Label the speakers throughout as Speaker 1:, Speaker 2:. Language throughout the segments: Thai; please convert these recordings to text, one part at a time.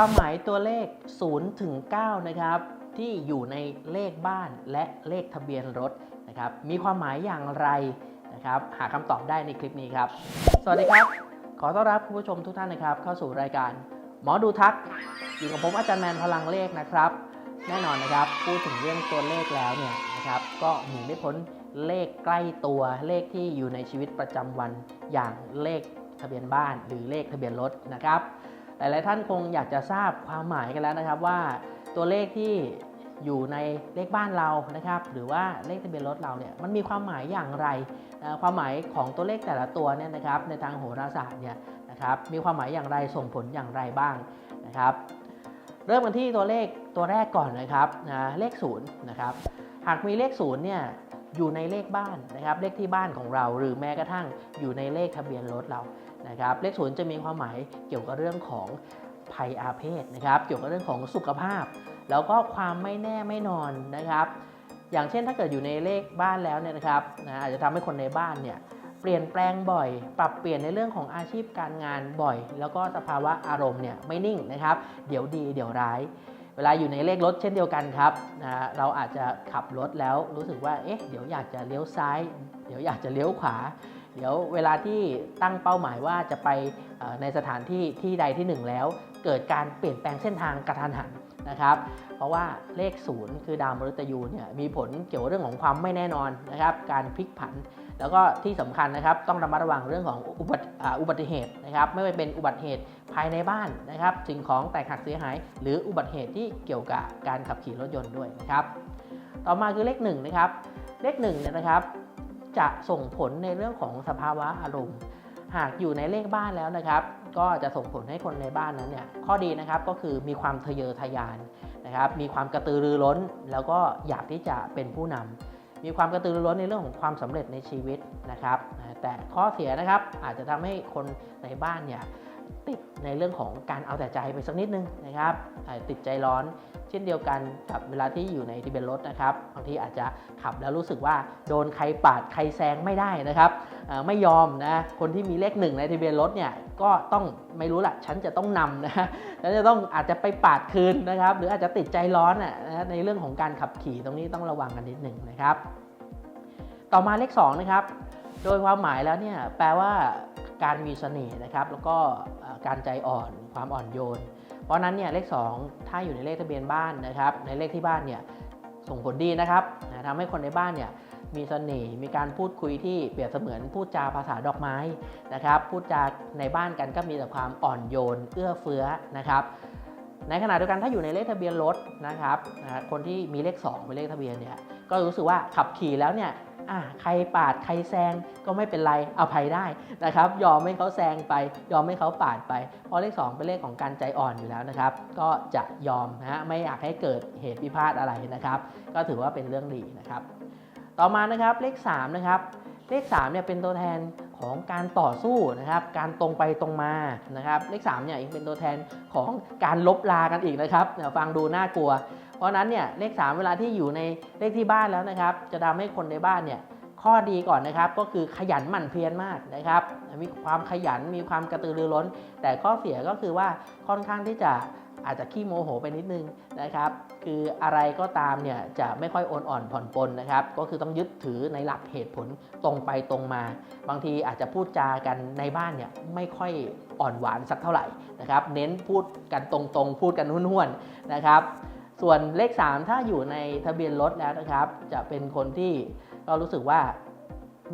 Speaker 1: ความหมายตัวเลข0ถึง9นะครับที่อยู่ในเลขบ้านและเลขทะเบียนรถนะครับมีความหมายอย่างไรนะครับหาคำตอบได้ในคลิปนี้ครับ สวัสดีครับ ขอต้อนรับคุณผู้ชมทุกท่านนะครับ เข้าสู่รายการหมอดูทัก อยู่กับผมอาจารย์แมนพลังเลขนะครับ แน่นอนนะครับพูดถึงเรื่องตัวเลขแล้วเนี่ยนะครับก็หนีไม่พ้นเลขใกล้ตัวเลขที่อยู่ในชีวิตประจำวันอย่างเลขทะเบียนบ้านหรือเลขทะเบียนรถนะครับ หลาย ๆ ท่านคงอยากจะทราบความหมายกันแล้วนะครับว่าตัวเลขที่อยู่ในเลขบ้านเรานะครับ หรือว่าเลขทะเบียนรถเราเนี่ยมันมีความหมายอย่างไร ความหมายของตัวเลขแต่ละตัวเนี่ยนะครับ ในทางโหราศาสตร์เนี่ยนะครับมีความหมายอย่างไรส่งผลอย่างไรบ้างนะครับ เริ่มกันที่ตัวเลขตัวแรกก่อนนะครับนะเลข0นย์นะครับหากมีเลข0เนี่ย อยู่ในเลขบ้านนะครับ เลขที่บ้านของเรา หรือแม้กระทั่งอยู่ในเลขทะเบียนรถเรานะครับ เลขศูนย์จะมีความหมายเกี่ยวกับเรื่องของภัยอาเพศนะครับ เกี่ยวกับเรื่องของสุขภาพ แล้วก็ความไม่แน่ไม่นอนนะครับ อย่างเช่นถ้าเกิดอยู่ในเลขบ้านแล้วเนี่ยนะครับนะอาจจะทำให้คนในบ้านเนี่ยเปลี่ยนแปลงบ่อย ปรับเปลี่ยนในเรื่องของอาชีพการงานบ่อย แล้วก็สภาวะอารมณ์เนี่ยไม่นิ่งนะครับ เดี๋ยวดีเดี๋ยวร้าย เวลาอยู่ในเลขรถเช่นเดียวกันครับนะเราอาจจะขับรถแล้วรู้สึกว่าเอ๊ะเดี๋ยวอยากจะเลี้ยวซ้าย เดี๋ยวอยากจะเลี้ยวขวา เดี๋ยวเวลาที่ตั้งเป้าหมายว่าจะไปในสถานที่ที่ใดที่หนึ่งแล้ว เกิดการเปลี่ยนแปลงเส้นทางกระทันหัน นะครับ เพราะว่าเลขศูนย์คือดาวมฤตยูเนี่ยมีผลเกี่ยวกับเรื่องของความไม่แน่นอนนะครับ การพลิกผัน แล้วก็ที่สำคัญนะครับต้องระมัดระวังเรื่องของอุบัติอุบัติเหตุนะครับไม่ว่าเป็นอุบัติเหตุภายในบ้านนะครับสิ่งของแตกหักเสียหาย หรืออุบัติเหตุที่เกี่ยวกับการขับขี่รถยนต์ด้วยนะครับ ต่อมาคือเลขหนึ่งนะครับเลขหนึ่งเนี่ยนะครับจะส่งผลในเรื่องของสภาวะอารมณ์ หากอยู่ในเลขบ้านแล้วนะครับ ก็จะส่งผลให้คนในบ้านนั้นเนี่ยข้อดีนะครับก็คือมีความทะเยอทะยานนะครับมีความกระตือรือร้น แล้วก็อยากที่จะเป็นผู้นำมีความกระตือรือร้นในเรื่องของความสำเร็จในชีวิตนะครับ แต่ข้อเสียนะครับอาจจะทำให้คนในบ้านเนี่ย ติดในเรื่องของการเอาแต่ใจไปสักนิดนึงนะครับติดใจร้อน เช่นเดียวกันกับเวลาที่อยู่ในทะเบียนรถนะครับบางทีอาจจะขับแล้วรู้สึกว่าโดนใครปาดใครแซงไม่ได้นะครับไม่ยอมนะคนที่มีเลขหนึ่งในทะเบียนรถเนี่ยก็ต้องไม่รู้ละฉันจะต้องนำนะฉันจะต้องอาจจะไปปาดคืนนะครับ หรืออาจจะติดใจร้อนน่ะนะในเรื่องของการขับขี่ตรงนี้ต้องระวังกันนิดหนึ่งนะครับ ต่อมาเลข2นะครับโดยความหมายแล้วเนี่ยแปลว่า การมีเสน่ห์นะครับ แล้วก็การใจอ่อนความอ่อนโยน เพราะนั้นเนี่ยเลข 2 ถ้าอยู่ในเลขทะเบียนบ้านนะครับ ในเลขที่บ้านเนี่ยส่งผลดีนะครับทำให้คนในบ้านเนี่ยมีเสน่ห์มีการพูดคุยที่เปรียบเสมือนพูดจาภาษาดอกไม้นะครับพูดจาในบ้านกันก็มีแต่ความอ่อนโยน เอื้อเฟื้อนะครับ ในขณะเดียวกันถ้าอยู่ในเลขทะเบียนรถนะครับคนที่มีเลข 2 เป็นเลขทะเบียนเนี่ยก็รู้สึกว่าขับขี่แล้วเนี่ย ใครปาดใครแซงก็ไม่เป็นไรอภัยได้นะครับ ยอมให้เขาแซงไป ยอมให้เขาปาดไป เพราะเลข 2 เป็นเลขของการใจอ่อนอยู่แล้วนะครับ ก็จะยอมนะฮะไม่อยากให้เกิดเหตุพิพาทอะไรนะครับ ก็ถือว่าเป็นเรื่องดีนะครับ ต่อมานะครับเลข3นะครับเลข3เนี่ยเป็นตัวแทนของการต่อสู้นะครับ การตรงไปตรงมานะครับ เลข3เนี่ยยังเป็นตัวแทนของการลบลากันอีกนะครับเนี่ยฟังดูน่ากลัว เพราะนั้นเนี่ยเลข 3 เวลาที่อยู่ในเลขที่บ้านแล้วนะครับ จะทำให้คนในบ้านเนี่ยข้อดีก่อนนะครับก็คือขยันหมั่นเพียรมากนะครับ มีความขยันมีความกระตือรือร้น แต่ข้อเสียก็คือว่าค่อนข้างที่จะอาจจะขี้โมโหไปนิดนึงนะครับ คืออะไรก็ตามเนี่ยจะไม่ค่อยโอนอ่อนผ่อนปลนนะครับ ก็คือต้องยึดถือในหลักเหตุผลตรงไปตรงมา บางทีอาจจะพูดจากันในบ้านเนี่ยไม่ค่อยอ่อนหวานสักเท่าไหร่นะครับ เน้นพูดกันตรงๆ พูดกันห้วนๆนะครับ ส่วนเลข 3 ถ้าอยู่ในทะเบียนรถแล้วนะครับ จะเป็นคนที่ก็รู้สึกว่า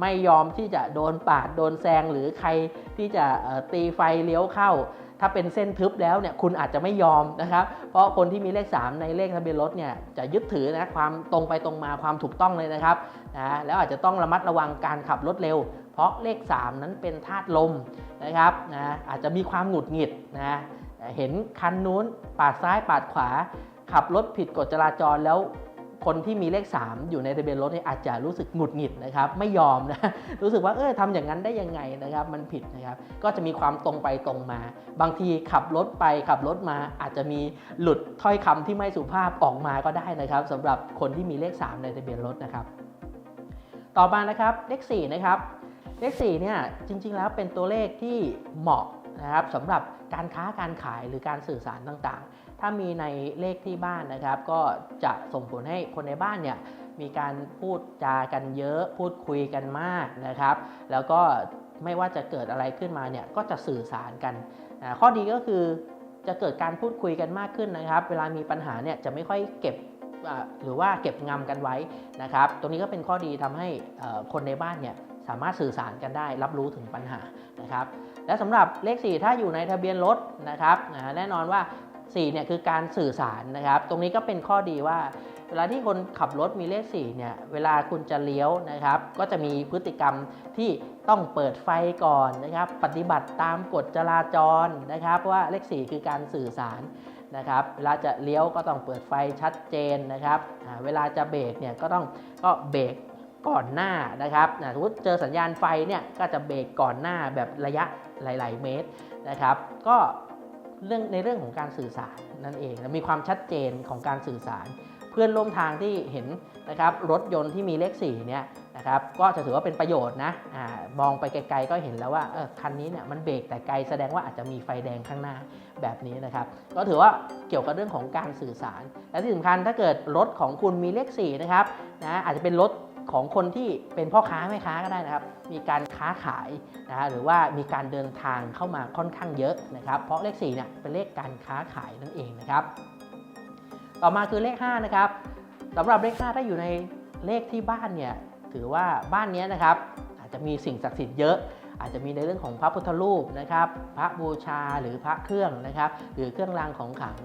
Speaker 1: ไม่ยอมที่จะโดนปาดโดนแซงหรือใครที่จะตีไฟเลี้ยวเข้า ถ้าเป็นเส้นทึบแล้วเนี่ยคุณอาจจะไม่ยอมนะครับ เพราะคนที่มีเลข 3 ในเลขทะเบียนรถเนี่ยจะยึดถือนะความตรงไปตรงมาความถูกต้องเลยนะครับนะแล้วอาจจะต้องระมัดระวังการขับรถเร็ว เพราะเลข 3 นั้นเป็นธาตุลมนะครับนะอาจจะมีความหงุดหงิดนะเห็นคันนู้นปาดซ้ายปาดขวา ขับรถผิดกฎจราจรแล้วคนที่มีเลข 3 อยู่ในทะเบียนรถเนี่ยอาจจะรู้สึกหงุดหงิดนะครับไม่ยอมนะรู้สึกว่าเออทำอย่างนั้นได้ยังไงนะครับมันผิดนะครับก็จะมีความตรงไปตรงมา บางทีขับรถไปขับรถมาอาจจะมีหลุดถ้อยคำที่ไม่สุภาพออกมาก็ได้นะครับสำหรับคนที่มีเลข 3 ในทะเบียนรถนะครับ ต่อมานะครับเลข4นะครับเลข4เนี่ยจริง ๆ แล้วเป็นตัวเลขที่เหมาะนะครับสำหรับการค้าการขายหรือการสื่อสารต่างๆ ถ้ามีในเลขที่บ้านนะครับ ก็จะส่งผลให้คนในบ้านเนี่ยมีการพูดจากันเยอะ พูดคุยกันมากนะครับ แล้วก็ไม่ว่าจะเกิดอะไรขึ้นมาเนี่ยก็จะสื่อสารกันนะข้อดีก็คือจะเกิดการพูดคุยกันมากขึ้นนะครับ เวลามีปัญหาเนี่ยจะไม่ค่อยเก็บหรือว่าเก็บงำกันไว้นะครับ ตรงนี้ก็เป็นข้อดีทำให้คนในบ้านเนี่ยสามารถสื่อสารกันได้ รับรู้ถึงปัญหานะครับ และสำหรับเลข 4 ถ้าอยู่ในทะเบียนรถนะครับแน่นอนว่า 4เนี่ยคือการสื่อสารนะครับ ตรงนี้ก็เป็นข้อดีว่า เวลาที่คนขับรถมีเลข4เนี่ยเวลาคุณจะเลี้ยวนะครับ ก็จะมีพฤติกรรมที่ต้องเปิดไฟก่อนนะครับ ปฏิบัติตามกฎจราจรนะครับ ว่าเลข4คือการสื่อสารนะครับเวลาจะเลี้ยวก็ต้องเปิดไฟชัดเจนนะครับ เวลาจะเบรกเนี่ยก็ต้องก็เบรกก่อนหน้านะครับสมมติเจอสัญญาณไฟเนี่ยก็จะเบรกก่อนหน้าแบบระยะหลาย ๆ เมตรนะครับ ก็ เรื่องในเรื่องของการสื่อสารนั่นเองมีความชัดเจนของการสื่อสาร เพื่อนร่วมทางที่เห็นนะครับรถยนต์ที่มีเลข4เนี่ยนะครับก็จะถือว่าเป็นประโยชน์นะอมองไปไกลๆก็เห็นแล้วว่าออคันนี้เนี่ยมันเบรกแต่ไกลแสดงว่าอาจจะมีไฟแดงข้างหน้าแบบนี้นะครับก็ถือว่าเกี่ยวกับเรื่องของการสื่อสาร และที่สำคัญถ้าเกิดรถของคุณมีเลข4นะครับนะอาจจะเป็นรถ ของคนที่เป็นพ่อค้าแม่ค้าก็ได้นะครับ มีการค้าขายนะฮะหรือว่ามีการเดินทางเข้ามาค่อนข้างเยอะนะครับ เพราะเลข4เนี่ยเป็นเลขการค้าขายนั่นเองนะครับ ต่อมาคือเลข5นะครับสำหรับเลข5ถ้าอยู่ในเลขที่บ้านเนี่ยถือว่าบ้านนี้นะครับ อาจจะมีสิ่งศักดิ์สิทธิ์เยอะอาจจะมีในเรื่องของพระพุทธรูปนะครับ พระบูชาหรือพระเครื่องนะครับ หรือเครื่องรางของขลัง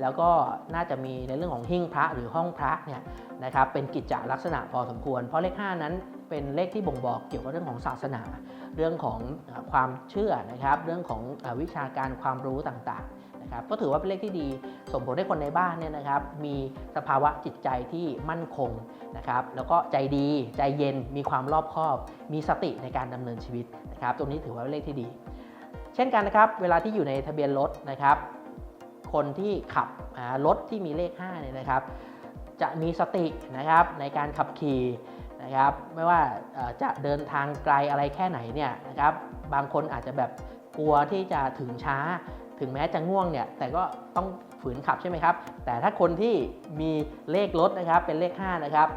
Speaker 1: แล้วก็น่าจะมีในเรื่องของหิ้งพระหรือห้องพระเนี่ยนะครับเป็นกิจจลักษณะพอสมควร เพราะเลข 5 นั้นเป็นเลขที่บ่งบอกเกี่ยวกับเรื่องของศาสนา เรื่องของความเชื่อนะครับเรื่องของวิชาการความรู้ต่างๆนะครับก็ถือว่าเป็นเลขที่ดีส่งผลให้คนในบ้านเนี่ยนะครับมีสภาวะจิตใจที่มั่นคงนะครับแล้วก็ใจดีใจเย็นมีความรอบคอบ มีสติในการดำเนินชีวิตนะครับตรงนี้ถือว่าเป็นเลขที่ดี เช่นกันนะครับเวลาที่อยู่ในทะเบียนรถนะครับ คนที่ขับรถที่มีเลข5เนี่ยนะครับ จะมีสตินะครับในการขับขี่นะครับ ไม่ว่าจะเดินทางไกลอะไรแค่ไหนเนี่ยนะครับ บางคนอาจจะแบบกลัวที่จะถึงช้า ถึงแม้จะง่วงเนี่ย แต่ก็ต้องฝืนขับใช่ไหมครับ แต่ถ้าคนที่มีเลขรถนะครับเป็นเลข 5 นะครับ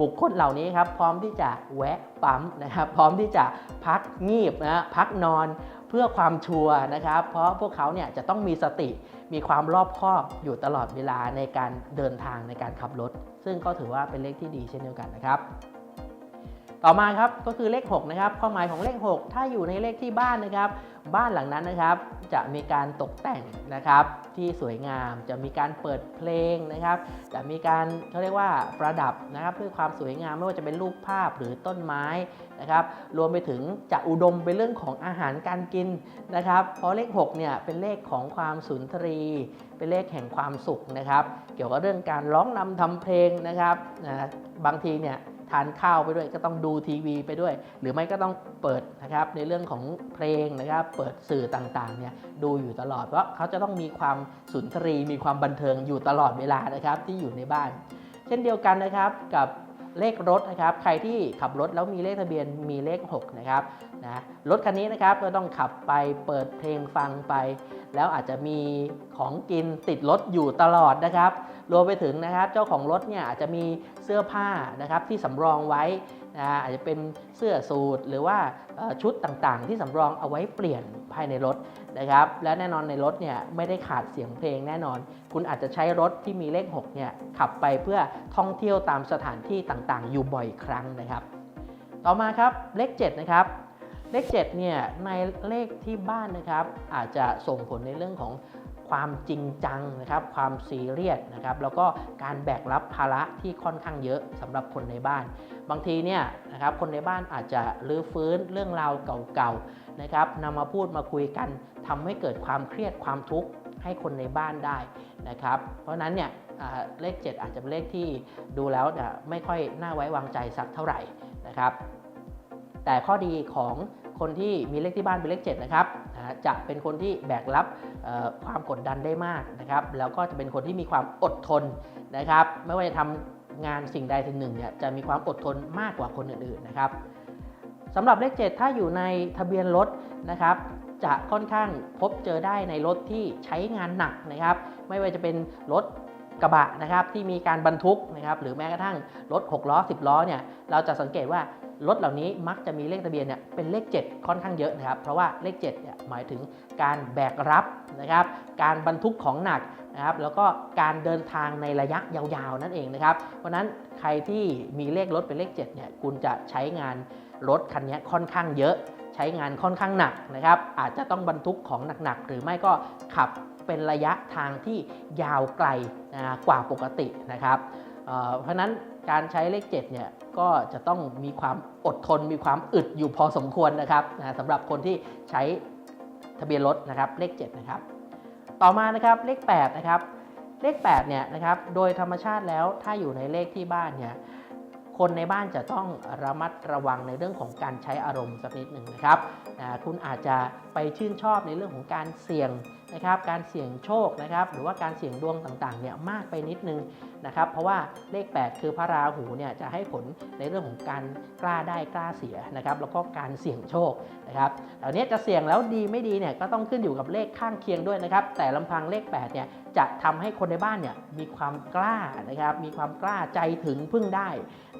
Speaker 1: บุคคลเหล่านี้ครับพร้อมที่จะแวะปั๊มนะครับพร้อมที่จะพักงีบนะพักนอนเพื่อความชัวร์นะครับ เพราะพวกเขาเนี่ยจะต้องมีสติมีความรอบคอบอยู่ตลอดเวลาในการเดินทางในการขับรถ ซึ่งก็ถือว่าเป็นเลขที่ดีเช่นเดียวกันนะครับ ต่อมาครับก็คือเลข6นะครับความหมายของเลข 6 ถ้าอยู่ในเลขที่บ้านนะครับ บ้านหลังนั้นนะครับ จะมีการตกแต่งนะครับที่สวยงามจะมีการเปิดเพลงนะครับ จะมีการเขาเรียกว่าประดับนะครับด้วยความสวยงามไม่ว่าจะเป็นรูปภาพหรือต้นไม้นะครับรวมไปถึงจะอุดมไปเรื่องของอาหารการกินนะครับ เพราะเลข6เนี่ยเป็นเลขของความสุนทรี เป็นเลขแห่งความสุขนะครับ เกี่ยวกับเรื่องการร้องนำทำเพลงนะครับนะบางทีเนี่ย ทานข้าวไปด้วย ก็ต้องดูทีวีไปด้วย หรือไม่ก็ต้องเปิดนะครับในเรื่องของเพลงนะครับเปิดสื่อต่างๆเนี่ยดูอยู่ตลอดเพราะเขาจะต้องมีความสุนทรีมีความบันเทิงอยู่ตลอดเวลานะครับที่อยู่ในบ้าน เช่นเดียวกันนะครับกับเลขรถนะครับใครที่ขับรถแล้วมีเลขทะเบียนมีเลข 6 นะครับนะรถคันนี้นะครับก็ต้องขับไปเปิดเพลงฟังไป แล้วอาจจะมีของกินติดรถอยู่ตลอดนะครับ รวมไปถึงนะครับเจ้าของรถเนี่ยอาจจะมีเสื้อผ้านะครับที่สำรองไว้นะอาจจะเป็นเสื้อสูทหรือว่าชุดต่างๆ ที่สำรองเอาไว้เปลี่ยนภายในรถนะครับและแน่นอนในรถเนี่ยไม่ได้ขาดเสียงเพลงแน่นอน คุณอาจจะใช้รถที่มีเลข6เนี่ยขับไปเพื่อท่องเที่ยวตามสถานที่ต่างๆ อยู่บ่อยครั้งนะครับ ต่อมาครับเลข7นะครับเลข7เนี่ยในเลขที่บ้านนะครับอาจจะส่งผลในเรื่องของ ความจริงจังนะครับความซีเรียสนะครับแล้วก็การแบกรับภาระที่ค่อนข้างเยอะสำหรับคนในบ้าน บางทีเนี่ยนะครับคนในบ้านอาจจะรื้อฟื้นเรื่องราวเก่าๆนะครับนำมาพูดมาคุยกันทำให้เกิดความเครียดความทุกข์ให้คนในบ้านได้นะครับ เพราะฉะนั้นเนี่ยเลข 7 อาจจะเป็นเลขที่ดูแล้วไม่ค่อยน่าไว้วางใจสักเท่าไหร่นะครับ แต่ข้อดีของ คนที่มีเลขที่บ้านเป็นเลข7นะครับจะเป็นคนที่แบกรับความกดดันได้มากนะครับแล้วก็จะเป็นคนที่มีความอดทนนะครับไม่ว่าจะทำงานสิ่งใดสิ่งหนึ่งเนี่ยจะมีความอดทนมากกว่าคนอื่นๆนะครับสำหรับเลข 7 ถ้าอยู่ในทะเบียนรถนะครับจะค่อนข้างพบเจอได้ในรถที่ใช้งานหนักนะครับ ไม่ว่าจะเป็นรถกระบะนะครับที่มีการบรรทุกนะครับหรือแม้กระทั่งรถ 6 ล้อ 10 ล้อเนี่ยเราจะสังเกตว่า รถเหล่านี้มักจะมีเลขทะเบียนเนี่ยเป็นเลข 7 ค่อนข้างเยอะนะครับ เพราะว่าเลข7เนี่ยหมายถึงการแบกรับนะครับ การบรรทุกของหนักนะครับ แล้วก็การเดินทางในระยะยาวๆนั่นเองนะครับ เพราะนั้นใครที่มีเลขรถเป็นเลข7เนี่ยคุณจะใช้งานรถคันนี้ค่อนข้างเยอะใช้งานค่อนข้างหนักนะครับ อาจจะต้องบรรทุกของหนักๆ หรือไม่ก็ขับเป็นระยะทางที่ยาวไกลนะกว่าปกตินะครับ เพราะนั้น การใช้เลข7เนี่ยก็จะต้องมีความอดทน มีความอึดอยู่พอสมควรนะครับนะสำหรับคนที่ใช้ทะเบียนรถนะครับเลข7นะครับต่อมานะครับเลข8นะครับเลข8เนี่ยนะครับโดยธรรมชาติแล้วถ้าอยู่ในเลขที่บ้านเนี่ยคนในบ้านจะต้องระมัดระวังในเรื่องของการใช้อารมณ์สักนิดหนึ่งนะครับอ่าคุณอาจจะไปชื่นชอบในเรื่องของการเสี่ยง นะครับการเสี่ยงโชคนะครับหรือว่าการเสี่ยงดวงต่างๆเนี่ยมากไปนิดนึงนะครับเพราะว่าเลข 8 คือพระราหูเนี่ยจะให้ผลในเรื่องของการกล้าได้กล้าเสียนะครับแล้วก็การเสี่ยงโชคนะครับเหล่านี้จะเสี่ยงแล้วดีไม่ดีเนี่ยก็ต้องขึ้นอยู่กับเลขข้างเคียงด้วยนะครับแต่ลำพังเลข 8 เนี่ยจะทำให้คนในบ้านเนี่ยมีความกล้านะครับมีความกล้าใจถึงพึ่งได้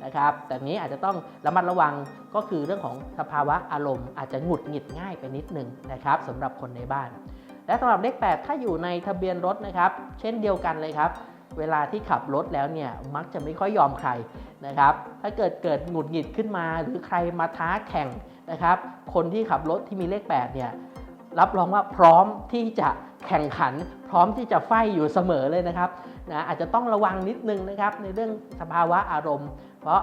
Speaker 1: นะครับแต่นี้อาจจะต้องระมัดระวังก็คือเรื่องของสภาวะอารมณ์อาจจะหงุดหงิดง่ายไปนิดนึงนะครับสำหรับคนในบ้าน และสำหรับเลข 8 ถ้าอยู่ในทะเบียนรถนะครับ เช่นเดียวกันเลยครับ เวลาที่ขับรถแล้วเนี่ยมักจะไม่ค่อยยอมใครนะครับ ถ้าเกิดเกิดหงุดหงิดขึ้นมา หรือใครมาท้าแข่งนะครับ คนที่ขับรถที่มีเลข 8 เนี่ยรับรองว่าพร้อมที่จะแข่งขัน พร้อมที่จะไฟอยู่เสมอเลยนะครับนะอาจจะต้องระวังนิดนึงนะครับในเรื่องสภาวะอารมณ์ เพราะ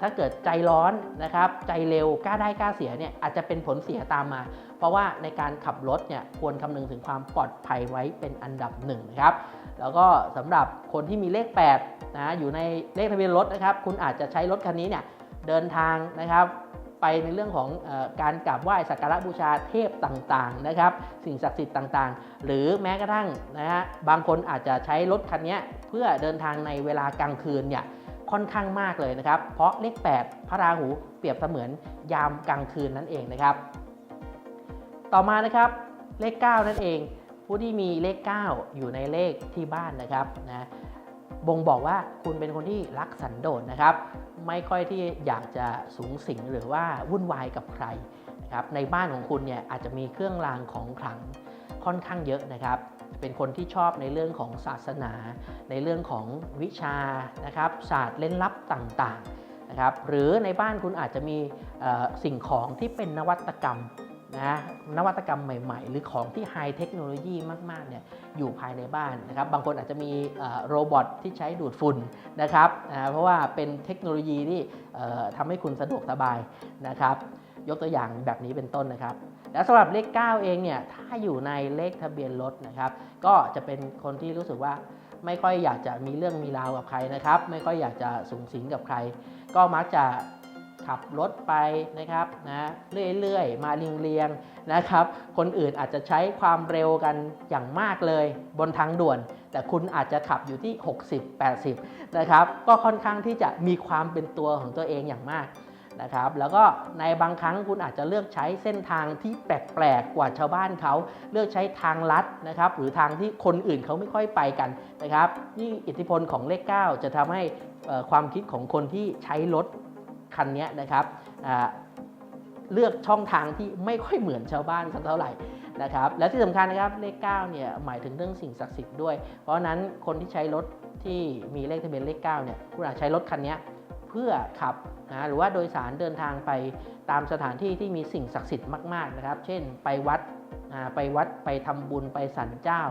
Speaker 1: ถ้าเกิดใจร้อนนะครับใจเร็วกล้าได้กล้าเสียเนี่ยอาจจะเป็นผลเสียตามมา เพราะว่าในการขับรถเนี่ยควรคำนึงถึงความปลอดภัยไว้เป็นอันดับหนึ่งนะครับแล้วก็สำหรับคนที่มีเลข8นะอยู่ในเลขทะเบียนรถนะครับคุณอาจจะใช้รถคันนี้เนี่ยเดินทางนะครับไปในเรื่องของออการกราบไหว้สักการะบูชาเทพต่างๆนะครับ สิ่งศักดิ์สิทธิ์ต่างๆ หรือแม้กระทั่งนะฮะบางคนอาจจะใช้รถคันนี้เพื่อเดินทางในเวลากลางคืนเนี่ย ค่อนข้างมากเลยนะครับ เพราะเลข 8 พระราหูเปรียบเสมือนยามกลางคืนนั่นเองนะครับ ต่อมานะครับเลข 9 นั่นเอง ผู้ที่มีเลข 9 อยู่ในเลขที่บ้านนะครับนะบ่งบอกว่าคุณเป็นคนที่รักสันโดษนะครับ ไม่ค่อยที่อยากจะสูงสิงหรือว่าวุ่นวายกับใครนะครับในบ้านของคุณเนี่ยอาจจะมีเครื่องรางของขลัง ค่อนข้างเยอะนะครับ เป็นคนที่ชอบในเรื่องของศาสนา ในเรื่องของวิชานะครับศาสตร์เล่นลับต่างๆนะครับหรือในบ้านคุณอาจจะมีสิ่งของที่เป็นนวัตกรรมนะนวัตกรรมใหม่ ๆ หรือของที่ไฮเทคโนโลยีมากๆเนี่ยอยู่ภายในบ้านนะครับ บางคนอาจจะมีโรบอทที่ใช้ดูดฝุ่นนะครับเพราะว่าเป็นเทคโนโลยีที่ทำให้คุณสะดวกสบายนะครับ ยกตัวอย่างแบบนี้เป็นต้นนะครับ และสำหรับเลข 9 เองเนี่ยถ้าอยู่ในเลขทะเบียนรถนะครับ ก็จะเป็นคนที่รู้สึกว่าไม่ค่อยอยากจะมีเรื่องมีราวกับใครนะครับ ไม่ค่อยอยากจะสูงสิงกับใคร ก็มักจะขับรถไปนะครับนะเรื่อยๆ มาเรียงๆนะครับ คนอื่นอาจจะใช้ความเร็วกันอย่างมากเลยบนทางด่วน แต่คุณอาจจะขับอยู่ที่ 60-80 นะครับ ก็ค่อนข้างที่จะมีความเป็นตัวของตัวเองอย่างมาก นะครับ แล้วก็ในบางครั้งคุณอาจจะเลือกใช้เส้นทางที่แปลกๆกว่าชาวบ้านเขา เลือกใช้ทางลัดนะครับ หรือทางที่คนอื่นเขาไม่ค่อยไปกันนะครับนี่อิทธิพลของเลข 9 จะทำให้ความคิดของคนที่ใช้รถคันนี้นะครับเลือกช่องทางที่ไม่ค่อยเหมือนชาวบ้านสักเท่าไหร่นะครับ และที่สำคัญนะครับเลข9เนี่ยหมายถึงเรื่องสิ่งศักดิ์สิทธิ์ด้วย เพราะฉะนั้นคนที่ใช้รถที่มีเลขทะเบียนเลข9เนี่ยคุณอาจใช้รถคันนี้ พื่อขับนะหรือว่าโดยสารเดินทางไปตามสถานที่ที่มีสิ่งศักดิ์สิทธิ์มากๆนะครับ เช่น ไปวัดอ่าไปวัดไปทำบุญไปสันเจ้า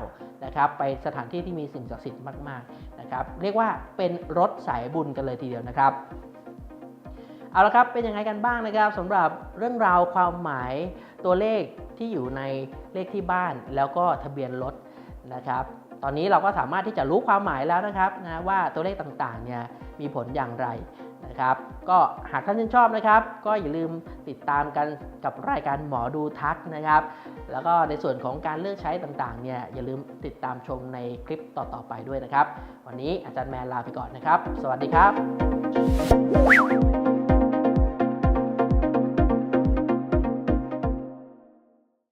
Speaker 1: นะครับ ไปสถานที่ที่มีสิ่งศักดิ์สิทธิ์มากๆนะครับเรียกว่าเป็นรถสายบุญกันเลยทีเดียวนะครับเอาละครับ เป็นยังไงกันบ้างนะครับสำหรับเรื่องราวความหมายตัวเลขที่อยู่ในเลขที่บ้านแล้วก็ทะเบียนรถนะครับ ตอนนี้เราก็สามารถที่จะรู้ความหมายแล้วนะครับนะว่าตัวเลขต่างๆเนี่ยมีผลอย่างไร นะครับ ก็หากท่านชื่นชอบนะครับ ก็อย่าลืมติดตามกันกับรายการหมอดูทักนะครับ แล้วก็ในส่วนของการเลือกใช้ต่างๆเนี่ยอย่าลืมติดตามชมในคลิปต่อๆไปด้วยนะครับ วันนี้อาจารย์แมนลาไปก่อนนะครับ สวัสดีครับ